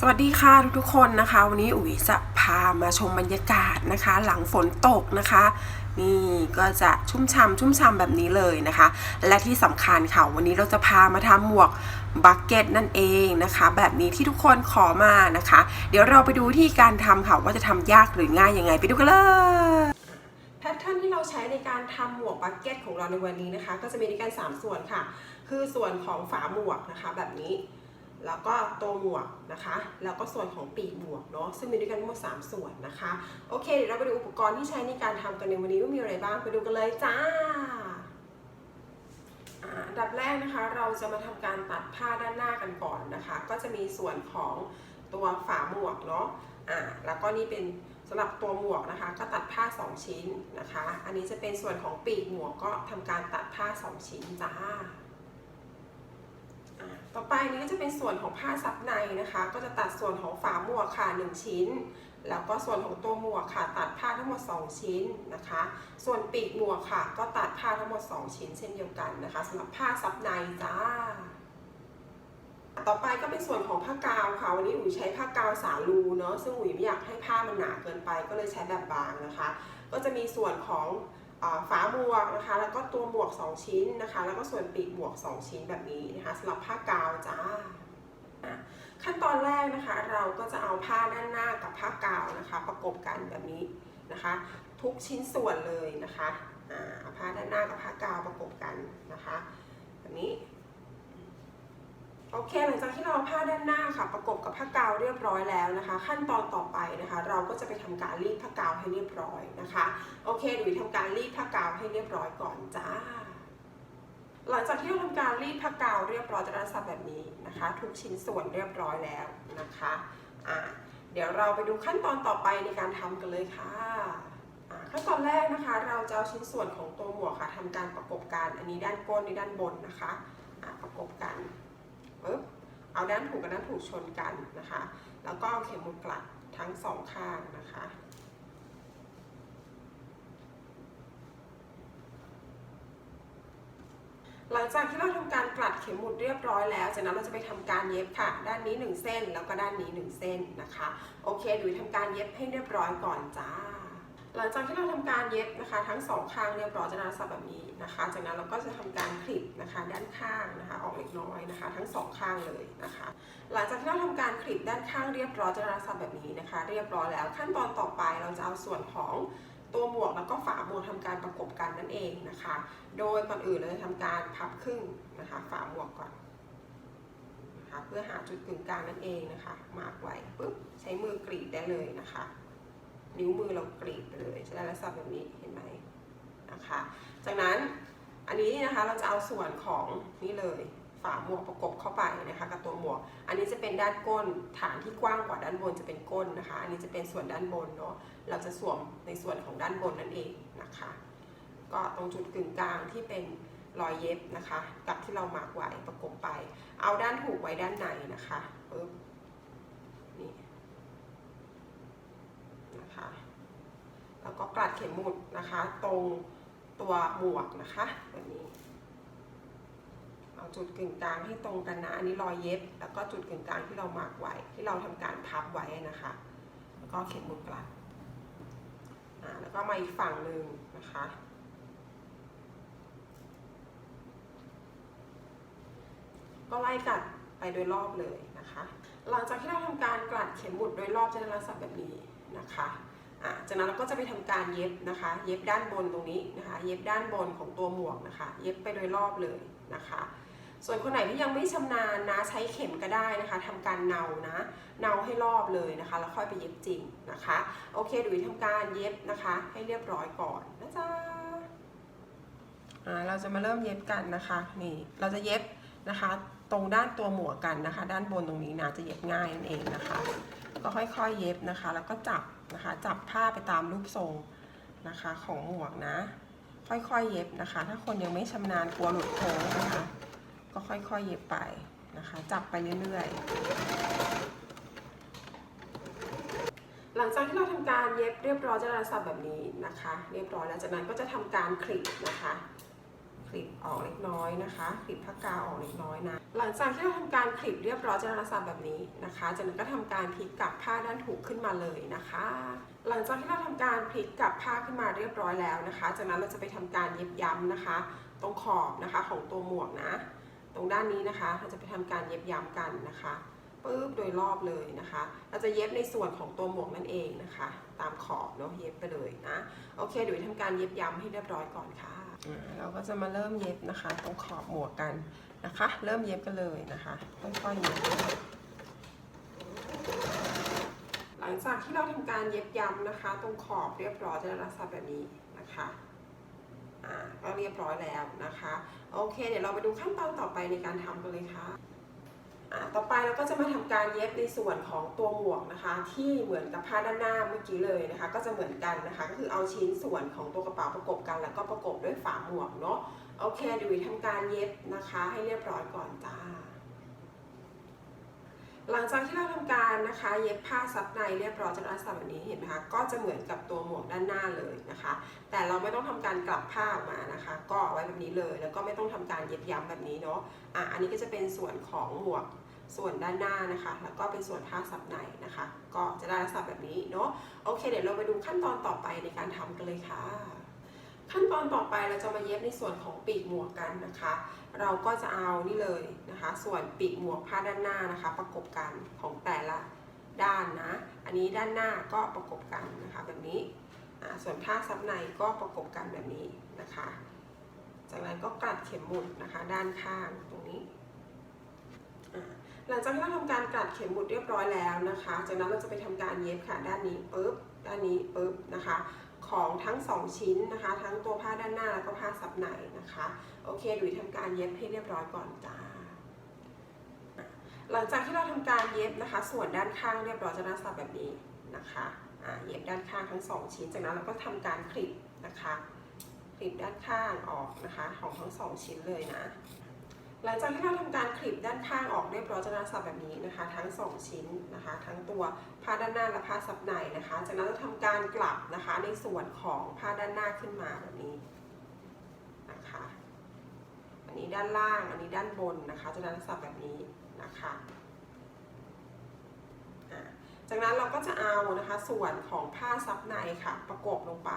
สวัสดีค่ะทุกๆคนนะคะ วันนี้อุ๋ยจะพามาชมบรรยากาศนะคะ หลังฝนตกนะคะ นี่ก็จะชุ่มฉ่ำชุ่มฉ่ำแบบนี้เลยนะคะ และที่สำคัญค่ะวันนี้เราจะพามาทำหมวกบักเก็ตนั่นเองนะคะ แบบนี้ที่ทุกคนขอมานะคะ เดี๋ยวเราไปดูที่การทำค่ะว่าจะทำยากหรือง่ายยังไงไปดูกันเลยแพทเทิร์นที่เราใช้ในการทำหมวกบักเก็ตของเราในวันนี้นะคะ ก็จะมีด้วยกัน3ส่วนค่ะ คือส่วนของฝาหมวกนะคะ แบบนี้ แล้วก็ตัวหมวกนะคะ แล้วก็ส่วนของปีกหมวกเนาะซึ่งมีด้วยกันทั้งหมด3ส่วนนะคะ โอเคเดี๋ยวเราไปดูอุปกรณ์ที่ใช้ในการทำกันในวันนี้ว่ามีอะไรบ้างไปดูกันเลยจ้าอันดับแรกนะคะเราจะมาทำการตัดผ้าด้านหน้ากันก่อนนะคะ ก็จะมีส่วนของตัวฝาหมวกเนาะอ่าแล้วก็นี่เป็นสำหรับตัวหมวกนะคะ ก็ตัดผ้า 2 ชิ้นนะคะ อันนี้จะเป็นส่วนของปีกหมวกก็ทำการตัดผ้า 2 ชิ้นจ้า ต่อไปนี้ก็จะเป็นส่วนของผ้าซับในนะคะ ก็จะตัดส่วนของฝาหมวกค่ะ 1 ชิ้น แล้วก็ส่วนของตัวหมวกค่ะ ตัดผ้าทั้งหมด 2 ชิ้นนะคะ ส่วนปีกหมวกค่ะ ก็ตัดผ้าทั้งหมด 2 ชิ้นเช่นเดียวกันนะคะสำหรับผ้าซับในจ้าต่อไปก็เป็นส่วนของผ้ากาวค่ะ วันนี้อุ๋ยใช้ผ้ากาวสาลูเนาะซึ่งอุ๋ยไม่อยากให้ผ้ามันหนาเกินไป ก็เลยใช้แบบบางนะคะ ก็จะมีส่วนของ ฝาหมวกนะคะ แล้วก็ตัวหมวก 2 ชิ้นนะคะ แล้วก็ส่วนปีกหมวก 2 ชิ้นแบบนี้นะคะสำหรับผ้ากาวจ้าขั้นตอนแรกนะคะ เราก็จะเอาผ้าด้านหน้ากับผ้ากาวนะคะ ประกบกันแบบนี้นะคะ ทุกชิ้นส่วนเลยนะคะเอาผ้าด้านหน้ากับผ้ากาวประกบกันนะคะแบบนี้ โอเคหลังจากที่เราผ้าด้านหน้าค่ะ ประกบกับผ้ากาวเรียบร้อยแล้วนะคะ ขั้นตอนต่อไปนะคะ เราก็จะไปทำการรีดผ้ากาวให้เรียบร้อยนะคะโอเคดุยทำการรีดผ้ากาวให้เรียบร้อยก่อนจ้า หลังจากที่เราทำการรีดผ้ากาวเรียบร้อยจะได้สับแบบนี้นะคะ ทุกชิ้นส่วนเรียบร้อยแล้วนะคะอ่าเดี๋ยวเราไปดูขั้นตอนต่อไปในการทำกันเลยค่ะขั้นตอนแรกนะคะ เราจะเอาชิ้นส่วนของตัวหมวกค่ะทำการประกบกันอันนี้ด้านก้นนี่ด้านบนนะคะประกบกัน ปึ๊บเอาด้านถูกกับด้านถูกชนกันนะคะ แล้วก็เอาเข็มหมุดกลัดทั้งสองข้างนะคะหลังจากที่เราทำการกลัดเข็มหมุดเรียบร้อยแล้ว จากนั้นเราจะไปทำการเย็บค่ะ ด้านนี้ 1 เส้น แล้วก็ด้านนี้ 1 เส้นนะคะ โอเคดูทำการเย็บให้เรียบร้อยก่อนจ้า หลังจากที่เราทำการเย็บนะคะ ทั้งสองข้างเรียบร้อยจะได้สับแบบนี้นะคะ จากนั้นเราก็จะทำการคลิปนะคะด้านข้างนะคะ ออกเล็กน้อยนะคะ ทั้งสองข้างเลยนะคะ หลังจากที่เราทำการคลิปด้านข้างเรียบร้อยจะได้สับแบบนี้นะคะ เรียบร้อยแล้วขั้นตอนต่อไปเราจะเอาส่วนของตัวหมวกแล้วก็ฝาหมวกทำการประกบกันนั่นเองนะคะ โดยก่อนอื่นเราจะทำการพับครึ่งนะคะ ฝาหมวกก่อนนะคะเพื่อหาจุดกึ่งกลางนั่นเองนะคะ มาร์กไว้ปุ๊บใช้มือกรีดได้เลยนะคะ นิ้วมือเรากรีดไปเลยจะได้ลักษณะแบบนี้เห็นไหมนะคะ จากนั้นอันนี้นะคะเราจะเอาส่วนของนี่เลยฝาหมวกประกบเข้าไปนะคะกับตัวหมวก อันนี้จะเป็นด้านก้นฐานที่กว้างกว่าด้านบนจะเป็นก้นนะคะ อันนี้จะเป็นส่วนด้านบนเนาะเราจะสวมในส่วนของด้านบนนั่นเองนะคะ ก็ตรงจุดกึ่งกลางที่เป็นรอยเย็บนะคะ กับที่เรามาร์กไว้ประกบไป เอาด้านถูกไว้ด้านในนะคะปึ๊บนี่ นะคะ แล้วก็กลัดเข็มหมุดนะคะ ตรงตัวหมวกนะคะแบบนี้เอาจุดกึ่งกลางให้ตรงกันนะอันนี้รอยเย็บ แล้วก็จุดกึ่งกลางที่เรามาร์กไว้ ที่เราทำการพับไว้นะคะ แล้วก็เข็มหมุดกลัดอ่าแล้วก็มาอีกฝั่งหนึ่งนะคะก็ไล่กัดไปโดยรอบเลยนะคะ หลังจากที่เราทำการกลัดเข็มหมุดโดยรอบจะได้ลักษณะแบบนี้นะคะ จากนั้นเราก็จะไปทำการเย็บนะคะ เย็บด้านบนตรงนี้นะคะ เย็บด้านบนของตัวหมวกนะคะ เย็บไปโดยรอบเลยนะคะ ส่วนคนไหนที่ยังไม่ชำนาญนะใช้เข็มก็ได้นะคะทำการเนานะเนาให้รอบเลยนะคะ แล้วค่อยไปเย็บจริงนะคะ โอเคดูทำการเย็บนะคะ ให้เรียบร้อยก่อนนะจ๊ะเราจะมาเริ่มเย็บกันนะคะนี่เราจะเย็บนะคะตรงด้านตัวหมวกกันนะคะ ด้านบนตรงนี้นะจะเย็บง่ายนั่นเองนะคะ ก็ค่อยๆเย็บนะคะ แล้วก็จับ นะคะ จับผ้าไปตามรูปทรงนะคะของหมวกนะ ค่อยๆเย็บนะคะ ถ้าคนยังไม่ชำนาญกลัวหลุดโค้งนะคะ ก็ค่อยๆเย็บไปนะคะ จับไปเรื่อยๆ หลังจากที่เราทำการเย็บเรียบร้อยจะได้ลักษณะแบบนี้นะคะ เรียบร้อยแล้วจากนั้นก็จะทำการคลิปนะคะ คลิปออกเล็กน้อยนะคะ คลิปผ้ากาวออกเล็กน้อยนะ หลังจากที่เราทำการคลิปเรียบร้อยจะลักษณะแบบนี้นะคะ จากนั้นก็ทำการพลิกกลับผ้าด้านถูกขึ้นมาเลยนะคะ หลังจากที่เราทำการพลิกกลับผ้าขึ้นมาเรียบร้อยแล้วนะคะ จากนั้นเราจะไปทำการเย็บย้ำนะคะ ตรงขอบนะคะของตัวหมวกนะ ตรงด้านนี้นะคะ เราจะไปทำการเย็บย้ำกันนะคะปึ๊บโดยรอบเลยนะคะ เราจะเย็บในส่วนของตัวหมวกนั่นเองนะคะ ตามขอบเนาะเย็บไปเลยนะ โอเคเดี๋ยวทำการเย็บย้ำให้เรียบร้อยก่อนค่ะอ่า เราก็จะมาเริ่มเย็บนะคะตรงขอบหมวกกันนะคะ เริ่มเย็บกันเลยนะคะค่อยๆเย็บหลังจากที่เราทำการเย็บย้ำนะคะ ตรงขอบเรียบร้อยจะได้ลักษณะแบบนี้นะคะอ่าก็เรียบร้อยแล้วนะคะ โอเค เดี๋ยวเราไปดูขั้นตอนต่อไปในการทำกันเลยค่ะอ่า ต่อไปเราก็จะมาทำการเย็บในส่วนของตัวหมวกนะคะ ที่เหมือนกับผ้าด้านหน้าเมื่อกี้เลยนะคะ ก็จะเหมือนกันนะคะ ก็คือเอาชิ้นส่วนของตัวกระเป๋าประกบกัน แล้วก็ประกบด้วยฝาหมวกเนาะโอเคเดี๋ยววิทำการเย็บนะคะ ให้เรียบร้อยก่อนจ้า หลังจากที่เราทำการนะคะเย็บผ้าซับในเรียบร้อยจากลักษณะแบบนี้เห็นไหมคะก็จะเหมือนกับตัวหมวกด้านหน้าเลยนะคะ แต่เราไม่ต้องทำการกลับผ้าออกมานะคะ ก็เอาไว้แบบนี้เลยแล้วก็ไม่ต้องทำการเย็บย้ำแบบนี้เนาะอะอันนี้ก็จะเป็นส่วนของหมวกส่วนด้านหน้านะคะ แล้วก็เป็นส่วนผ้าซับในนะคะ ก็จะได้ลักษณะแบบนี้เนาะโอเค เดี๋ยวเราไปดูขั้นตอนต่อไปในการทำกันเลยค่ะ ขั้นตอนต่อไปเราจะมาเย็บในส่วนของปีกหมวกกันนะคะ เราก็จะเอานี่เลยนะคะ ส่วนปีกหมวกผ้าด้านหน้านะคะ ประกบกันของแต่ละด้านนะ อันนี้ด้านหน้าก็ประกบกันนะคะแบบนี้ ส่วนผ้าซับในก็ประกบกันแบบนี้นะคะ จากนั้นก็กลัดเข็มหมุดนะคะ ด้านข้างตรงนี้ หลังจากที่เราทำการกลัดเข็มหมุดเรียบร้อยแล้วนะคะ จากนั้นเราจะไปทำการเย็บค่ะด้านนี้ปุ๊บ ด้านนี้ปุ๊บนะคะ ของทั้งสองชิ้นนะคะ ทั้งตัวผ้าด้านหน้าแล้วก็ผ้าซับในนะคะ โอเคดุยทำการเย็บให้เรียบร้อยก่อนจ้า หลังจากที่เราทำการเย็บนะคะ ส่วนด้านข้างเรียบร้อยจะหน้าสับแบบนี้นะคะเย็บด้านข้างทั้งสองชิ้น จากนั้นเราก็ทำการคลิปนะคะคลิปด้านข้างออกนะคะ ของทั้งสองชิ้นเลยนะ หลังจากที่เราทำการคลิปด้านข้างออกเรียบร้อยจะหน้าสับแบบนี้นะคะ ทั้งสองชิ้นนะคะ ทั้งตัวผ้าด้านหน้าและผ้าซับในนะคะ จากนั้นเราทำการกลับนะคะในส่วนของผ้าด้านหน้าขึ้นมาแบบนี้นะคะ อันนี้ด้านล่างอันนี้ด้านบนนะคะจะได้ลักษณะแบบนี้นะคะจากนั้นเราก็จะเอานะคะส่วนของผ้าซับในค่ะประกบลงไป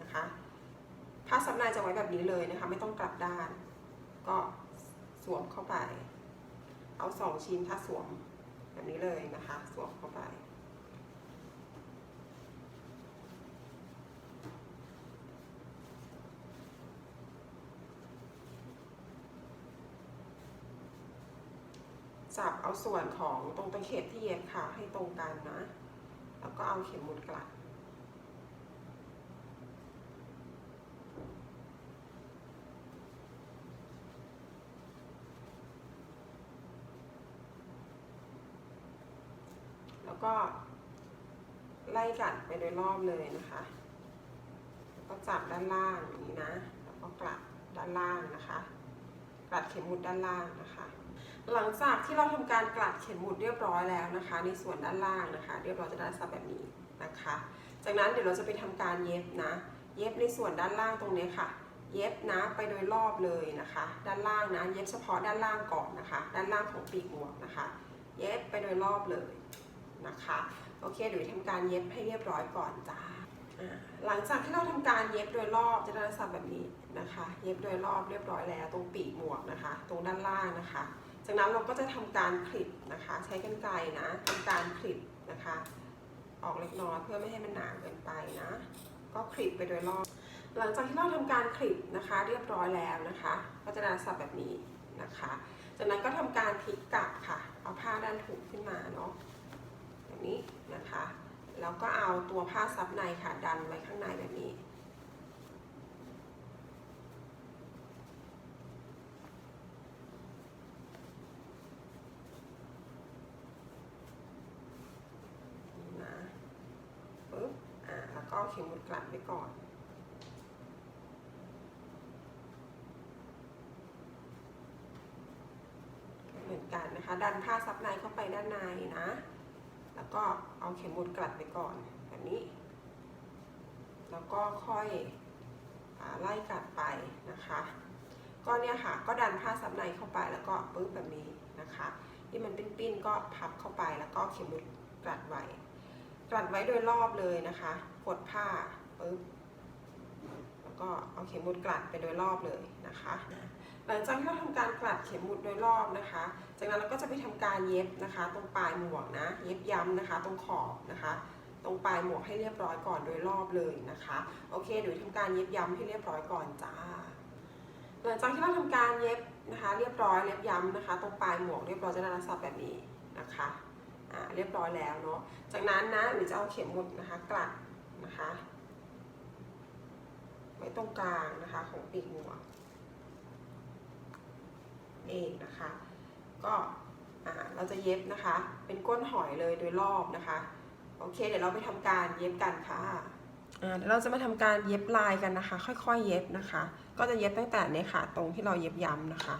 นะคะ ผ้าซับในจะไว้แบบนี้เลยนะคะ ไม่ต้องกลับด้าน ก็ สวมเข้าไป เอาสองชิ้นถ้าสวมแบบนี้เลยนะคะ สวมเข้าไป จับเอาส่วนของตรงตะเข็บที่เย็บค่ะให้ตรงกันนะ แล้วก็เอาเข็มหมุดกลัด ก็ไล่กัดไปโดยรอบเลยนะคะแล้วก็จับด้านล่างอย่างนี้นะ แล้วก็กลัดด้านล่างนะคะกลัดเข็มหมุดด้านล่างนะคะ หลังจากที่เราทำการกลัดเข็มหมุดเรียบร้อยแล้วนะคะ ในส่วนด้านล่างนะคะ เรียบร้อยจะได้สับแบบนี้นะคะ จากนั้นเดี๋ยวเราจะไปทำการเย็บนะ เย็บในส่วนด้านล่างตรงนี้ค่ะ เย็บนะไปโดยรอบเลยนะคะ ด้านล่างนะ เย็บเฉพาะด้านล่างก่อนนะคะ ด้านล่างของปีกหมวกนะคะ เย็บไปโดยรอบเลย นะคะโอเคเดี๋ยวทำการเย็บให้เรียบร้อยก่อนจ้าหลังจากที่เราทำการเย็บโดยรอบจะได้ลักษณะแบบนี้นะคะ เย็บโดยรอบเรียบร้อยแล้ว ตรงปีกหมวกนะคะ ตรงด้านล่างนะคะ จากนั้นเราก็จะทำการคลิปนะคะ ใช้กรรไกรนะทำการคลิปนะคะ ออกเล็กน้อยเพื่อไม่ให้มันหนาเกินไปนะ ก็คลิปไปโดยรอบ หลังจากที่เราทำการคลิปนะคะ เรียบร้อยแล้วนะคะ ก็จะได้ลักษณะแบบนี้นะคะ จากนั้นก็ทำการพลิกกลับค่ะ เอาผ้าด้านถูกขึ้นมาเนาะ นี้นะคะ แล้วก็เอาตัวผ้าซับในค่ะดันไว้ข้างในแบบนี้ นะปึ๊บ อ่า แล้วก็เข็มหมุดกลัดไว้ก่อนเหมือนกันนะคะ ดันผ้าซับในเข้าไปด้านในนะ แล้วก็เอาเข็มหมุดกลัดไว้ก่อนแบบนี้ แล้วก็ค่อยอไล่กลัดไปนะคะ ก็เนี่ยค่ะก็ดันผ้าซับในเข้าไปแล้วก็ปึ๊บแบบนี้นะคะที่มันเป็นปิ้นก็พับเข้าไปแล้วก็เข็มมุดกลัดไว้กลัดไว้โดยรอบเลยนะคะ กดผ้าปึ๊บแล้วก็เอาเข็มมุดกลัดไปโดยรอบเลยนะคะ หลังจากที่เราทำการกลัดเข็มมุดโดยรอบนะคะ จากนั้นเราก็จะไปทำการเย็บนะคะ ตรงปลายหมวกนะ เย็บย้ำนะคะ ตรงขอบนะคะ ตรงปลายหมวกให้เรียบร้อยก่อนโดยรอบเลยนะคะ โอเคเดี๋ยวทำการเย็บย้ำให้เรียบร้อยก่อนจ้า หลังจากที่เราทำการเย็บนะคะ เรียบร้อยเรียบย้ำนะคะ ตรงปลายหมวกเรียบร้อยจะได้ลักษณะแบบนี้นะคะอ่าเรียบร้อยแล้วเนาะ จากนั้นนะหรือจะเอาเข็มหมุดนะคะกลัดนะคะไว้ตรงกลางนะคะของปีกหมวก เองนะคะ ก็เราจะเย็บนะคะ เป็นก้นหอยเลยโดยรอบนะคะ โอเค เดี๋ยวเราไปทำการเย็บกันค่ะอ่าเดี๋ยวเราจะมาทำการเย็บลายกันนะคะ ค่อยๆ เย็บนะคะ ก็จะเย็บตั้งแต่เนี่ยค่ะ ตรงที่เราเย็บย้ำนะคะ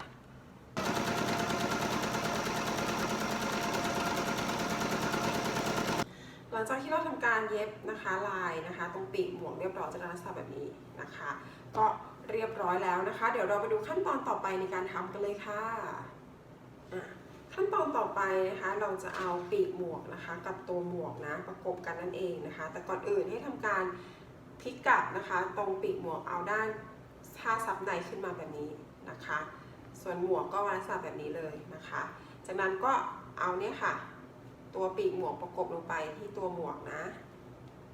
หลังจากที่เราทำการเย็บนะคะลายนะคะ ตรงปีกหมวกเรียบร้อยจะได้ลักษณะแบบนี้นะคะ ก็ เรียบร้อยแล้วนะคะ เดี๋ยวเราไปดูขั้นตอนต่อไปในการทำกันเลยค่ะขั้นตอนต่อไปนะคะ เราจะเอาปีกหมวกนะคะ กับตัวหมวกนะประกบกันนั่นเองนะคะ แต่ก่อนอื่นให้ทำการพลิกกลับนะคะ ตรงปีกหมวกเอาด้านท่าซับในขึ้นมาแบบนี้นะคะ ส่วนหมวกก็วางลักษณะแบบนี้เลยนะคะ จากนั้นก็เอาเนี่ยค่ะ ตัวปีกหมวกประกบลงไปที่ตัวหมวกนะ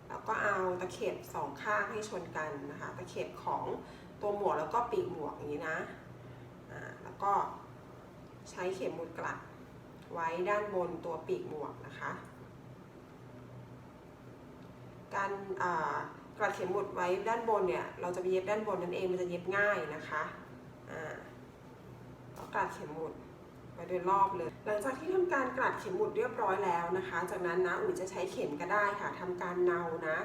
แล้วก็เอาตะเข็บสองข้างให้ชนกันนะคะ ตะเข็บของ ตัวหมวกแล้วก็ปีกหมวกอย่างนี้นะอ่าแล้วก็ใช้เข็มหมุดกลัดไว้ด้านบนตัวปีกหมวกนะคะ การกลัดเข็มหมุดไว้ด้านบนเนี่ยเราจะไปเย็บด้านบนนั่นเองมันจะเย็บง่ายนะคะอ่าก็กลัดเข็มหมุดไปโดยรอบเลย หลังจากที่ทำการกลัดเข็มหมุดเรียบร้อยแล้วนะคะ จากนั้นนะอุ๋ยจะใช้เข็มก็ได้ค่ะทำการเนานะ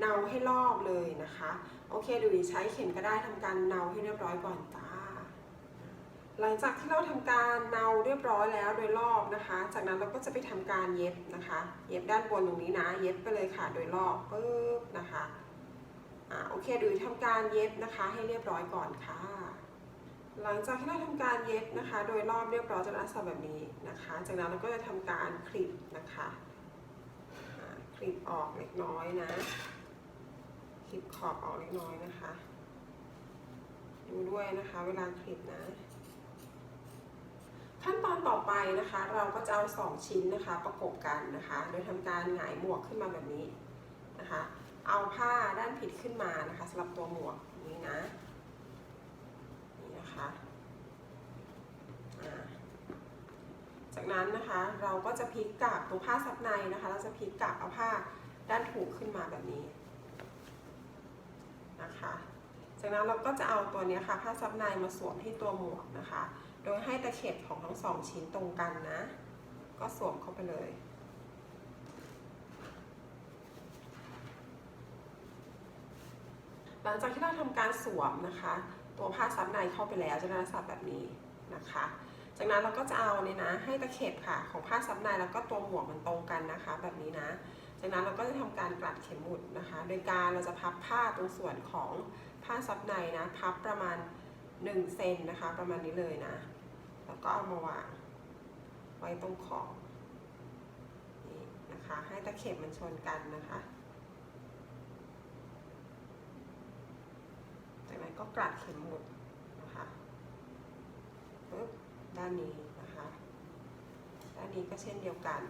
เนาให้รอบเลยนะคะ โอเคดูใช้เข็มก็ได้ทำการเนาให้เรียบร้อยก่อนจ้า หลังจากที่เราทำการเนาเรียบร้อยแล้วโดยรอบนะคะ จากนั้นเราก็จะไปทำการเย็บนะคะ เย็บด้านบนตรงนี้นะ เย็บไปเลยค่ะโดยรอบปึ๊บนะคะอ่าโอเคดูทำการเย็บนะคะ ให้เรียบร้อยก่อนค่ะหลังจากที่เราทำการเย็บนะคะ โดยรอบเรียบร้อยจะลักษณะแบบนี้นะคะ จากนั้นเราก็จะทำการคลิปนะคะคลิปออกเล็กน้อยนะ คลิปขอบออกเล็กน้อยนะคะ ดูด้วยนะคะเวลาคลิปนะ ขั้นตอนต่อไปนะคะ เราก็จะเอาสองชิ้นนะคะ ประกบกันนะคะ โดยทำการหงายหมวกขึ้นมาแบบนี้นะคะ เอาผ้าด้านผิดขึ้นมานะคะสำหรับตัวหมวกนี้นะนี่นะคะจากนั้นนะคะเราก็จะพลิกกลับตรงผ้าซับในนะคะ เราจะพลิกกลับเอาผ้าด้านถูกขึ้นมาแบบนี้ นะคะ จากนั้นเราก็จะเอาตัวนี้ค่ะผ้าซับในมาสวมที่ตัวหมวกนะคะ โดยให้ตะเข็บของทั้งสองชิ้นตรงกันนะ ก็สวมเข้าไปเลยหลังจากที่เราทำการสวมนะคะ ตัวผ้าซับในเข้าไปแล้วจะได้ลักษณะแบบนี้นะคะ จากนั้นเราก็จะเอาเนี่ยนะให้ตะเข็บค่ะของผ้าซับในแล้วก็ตัวหมวกมันตรงกันนะคะ แบบนี้นะ จากนั้นเราก็จะทำการกลัดเข็มหมุดนะคะ โดยการเราจะพับผ้าตรงส่วนของผ้าซับในนะ พับประมาณ1เซนนะคะ ประมาณนี้เลยนะ แล้วก็เอามาวางไว้ตรงขอบนี่นะคะ ให้ตะเข็บมันชนกันนะคะ จากนั้นก็กลัดเข็มหมุดนะคะปึ๊บด้านนี้นะคะ ด้านนี้ก็เช่นเดียวกัน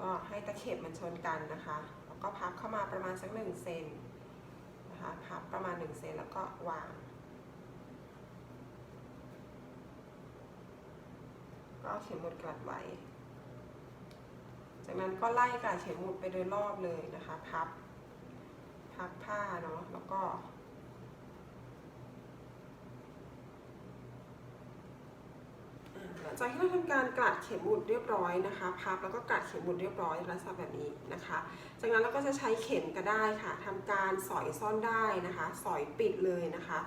ก็ให้ตะเข็บมันชนกันนะคะ แล้วก็พับเข้ามาประมาณสักหนึ่งเซนนะคะพับประมาณหนึ่งเซนแล้วก็วาง ก็เอาเข็มหมุดกลัดไว้ จากนั้นก็ไล่กลัดเข็มหมุดไปโดยรอบเลยนะคะ พับ พับผ้าเนาะแล้วก็ หลังจากที่เราทำการกลัดเข็มหมุดเรียบร้อยนะคะ พับแล้วก็กลัดเข็มหมุดเรียบร้อยลักษณะแบบนี้นะคะ จากนั้นเราก็จะใช้เข็มก็ได้ค่ะทำการสอยซ่อนได้นะคะ สอยปิดเลยนะคะ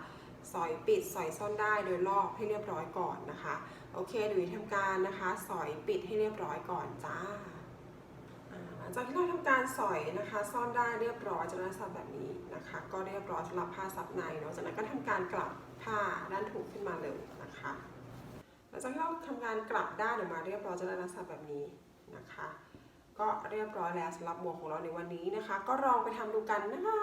สอยปิดสอยซ่อนได้โดยรอบให้เรียบร้อยก่อนนะคะ โอเคดูทำการนะคะ สอยปิดให้เรียบร้อยก่อนจ้าหลังจากที่เราทำการสอยนะคะ ซ่อนได้เรียบร้อยจะลักษณะแบบนี้นะคะ ก็เรียบร้อยสำหรับผ้าซับในเนาะจากนั้นก็ทำการกลับผ้าด้านถูกขึ้นมาเลยนะคะ หลังจากที่เราทำการกลับด้านออกมาเรียบร้อยจะได้ลักษณะแบบนี้นะคะ ก็เรียบร้อยแล้วสำหรับหมวกของเราในวันนี้นะคะ ก็ลองไปทำดูกันนะคะ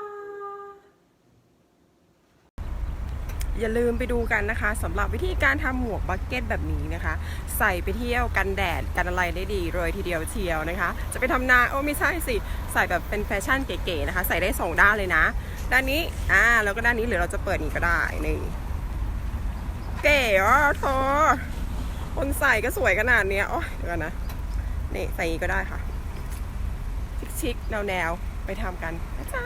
อย่าลืมไปดูกันนะคะสำหรับวิธีการทำหมวกบักเก็ตแบบนี้นะคะ ใส่ไปเที่ยวกันแดดกันอะไรได้ดีเลยทีเดียวเชียวนะคะ จะไปทำนาโอ้ไม่ใช่สิ ใส่แบบเป็นแฟชั่นเก๋ๆนะคะ ใส่ได้สองด้านเลยนะ ด้านนี้อ่าแล้วก็ด้านนี้หรือเราจะเปิดนี้ก็ได้นี่เก๋อะเธอ คนใส่ก็สวยขนาดเนี้ยโอ้ยเดี๋ยวก่อนนะนี่ใส่นี้ก็ได้ค่ะ ชิคๆแนวๆ ไปทำกันจ้า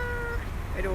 ไปดู